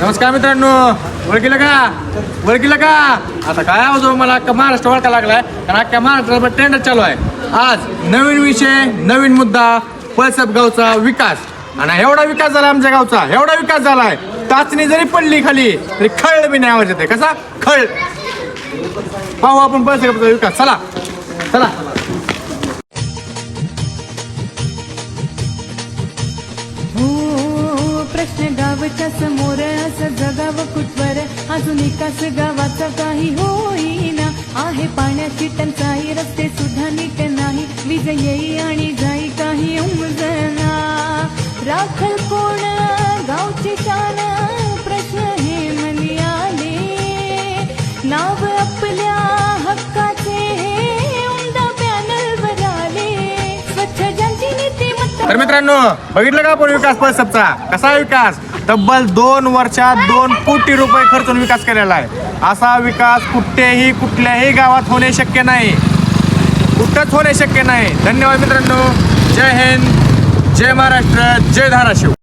नमस्कार मित्रांनो ओळखीला का? ओळखीला का? आता काय आवाज हो मला? अख्खा महाराष्ट्र ओळखा लागलाय. कारण अख्ख्या महाराष्ट्रावर ट्रेंड चालू आहे. आज नवीन विषय नवीन मुद्दा पळसप गावचा विकास. आणि एवढा विकास झाला आमच्या गावचा. एवढा विकास झालाय. टाचणी जरी पडली खाली तरी खळ बी नाही आवाज येते कसा? खळ. पाहू आपण पळसपचा विकास. चला. चला. गावच्या समोर असं जगावं कुठवर? अजून एकाच गावाचा काही होईना. आहे पाण्याची टंचाई रस्ते सुद्धा नीट नाही. वीज येई आणि जाई काही उमजना. राखल कोण? गावची शान प्रश्न हे मनी आले. नाव तर मित्रांनो बघितलं का आपण विकास परिषदचा? कसा आहे विकास? तब्बल दोन वर्षात दोन कोटी रुपये खर्चून विकास केलेला आहे. असा विकास कुठेही कुठल्याही गावात होणे शक्य नाही. कुठंच होणे शक्य नाही. धन्यवाद मित्रांनो. जय हिंद जय महाराष्ट्र जय धाराशिव.